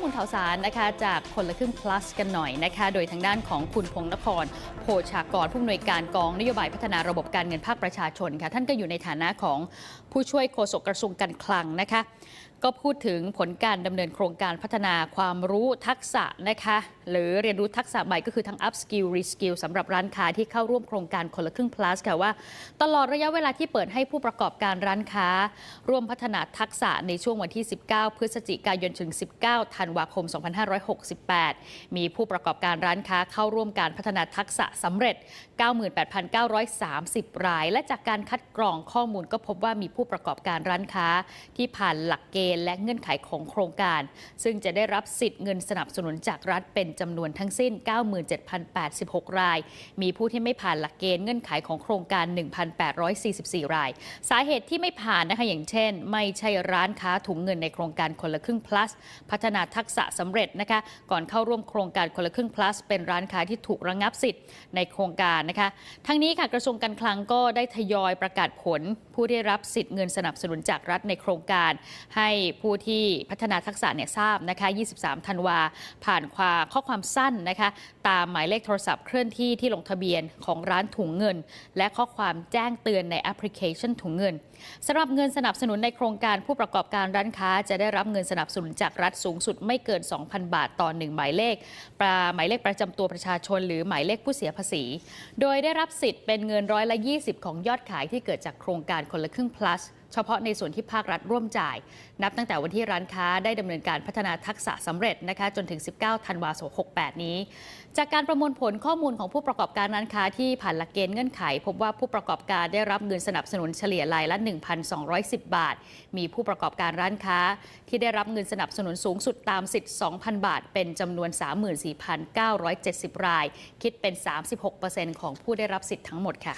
มูลข่าวสารนะคะจากคนละครึ่ง plus กันหน่อยนะคะ โดยทางด้านของคุณพงษ์นคร โพชากรผู้อำนวยการกองนโยบายพัฒนาระบบการเงินภาคประชาชนค่ะ ท่านก็อยู่ในฐานะของผู้ช่วยโฆษกกระทรวงการคลังนะคะ ก็พูดถึงผลการดำเนินโครงการพัฒนาความรู้ทักษะนะคะหรือเรียนรู้ทักษะใหม่ก็คือทั้ง up skill re skill สำหรับร้านค้าที่เข้าร่วมโครงการคนละครึ่ง plus ค่ะว่า ตลอดระยะเวลาที่เปิดให้ผู้ประกอบการร้านค้า ร่วมพัฒนาทักษะในช่วงวันที่ 19 พฤศจิกายนถึง 19 ธันวาคม 2568 มีผู้ประกอบการร้านค้าเข้าร่วมการพัฒนาทักษะสำเร็จ 98,930 ราย และจากการคัดกรองข้อมูลก็พบว่ามีผู้ประกอบการร้านค้า ที่ผ่านหลักเกณฑ์และเงื่อนไขของโครงการ ซึ่งจะได้รับสิทธิ์เงินสนับสนุนจากรัฐเป็นจำนวนทั้งสิ้น 97,086 ราย มีผู้ที่ไม่ผ่านหลักเกณฑ์เงื่อนไขของโครงการ 1,844 ราย สาเหตุที่ไม่ผ่านนะคะอย่างเช่น ไม่ใช่ร้านค้าถุงเงินในโครงการคนละครึ่ง plus พัฒนาทักษะสำเร็จนะคะก่อนเข้าร่วมโครงการคนละครึ่ง plus เป็นร้านค้าที่ถูกระงับสิทธิ์ในโครงการนะคะทั้งนี้ค่ะกระทรวงการคลังก็ได้ทยอยประกาศผล ผู้ได้รับสิทธิ์เงินสนับสนุนจากรัฐในโครงการ ให้ผู้ที่พัฒนาทักษะเนี่ยทราบนะคะ 23 ธันวาผ่านความข้ออความสั้นนะคะ ตามหมายเลขโทรศัพท์เคลื่อนที่ที่ลงทะเบียนของร้านถุงเงิน และข้อความแจ้งเตือนในแอปพลิเคชันถุงเงินสำหรับเงินสนับสนุนในโครงการผู้ประกอบการร้านค้า จะได้รับเงินสนับสนุนจากรัฐสูงสุดไม่เกิน 2,000 บาทต่อหนึ่งหมายเลขปลาหมายเลขประจำตัวประชาชน หรือหมายเลขผู้เสียภาษี โดยได้รับสิทธิ์เป็นเงินร้อยละ 20 ของยอดขายที่เกิดจากโครงการคนละครึ่ง plus เฉพาะในส่วนที่ภาครัฐร่วมจ่าย นับตั้งแต่วันที่ร้านค้าได้ดำเนินการพัฒนาทักษะสำเร็จนะคะจนถึง 19 ธันวาคม 68 นี้ จากการประมวลผลข้อมูลของผู้ประกอบการร้านค้าที่ผ่านหลักเกณฑ์เงื่อนไข พบว่าผู้ประกอบการได้รับเงินสนับสนุนเฉลี่ยรายละ 1,210 บาท มีผู้ประกอบการร้านค้า ที่ได้รับเงินสนับสนุนสูงสุดตามสิทธิ์ 2,000 บาท เป็นจำนวน 34,970 ราย คิดเป็น 36%ของผู้ได้รับสิทธิ์ทั้งหมดค่ะ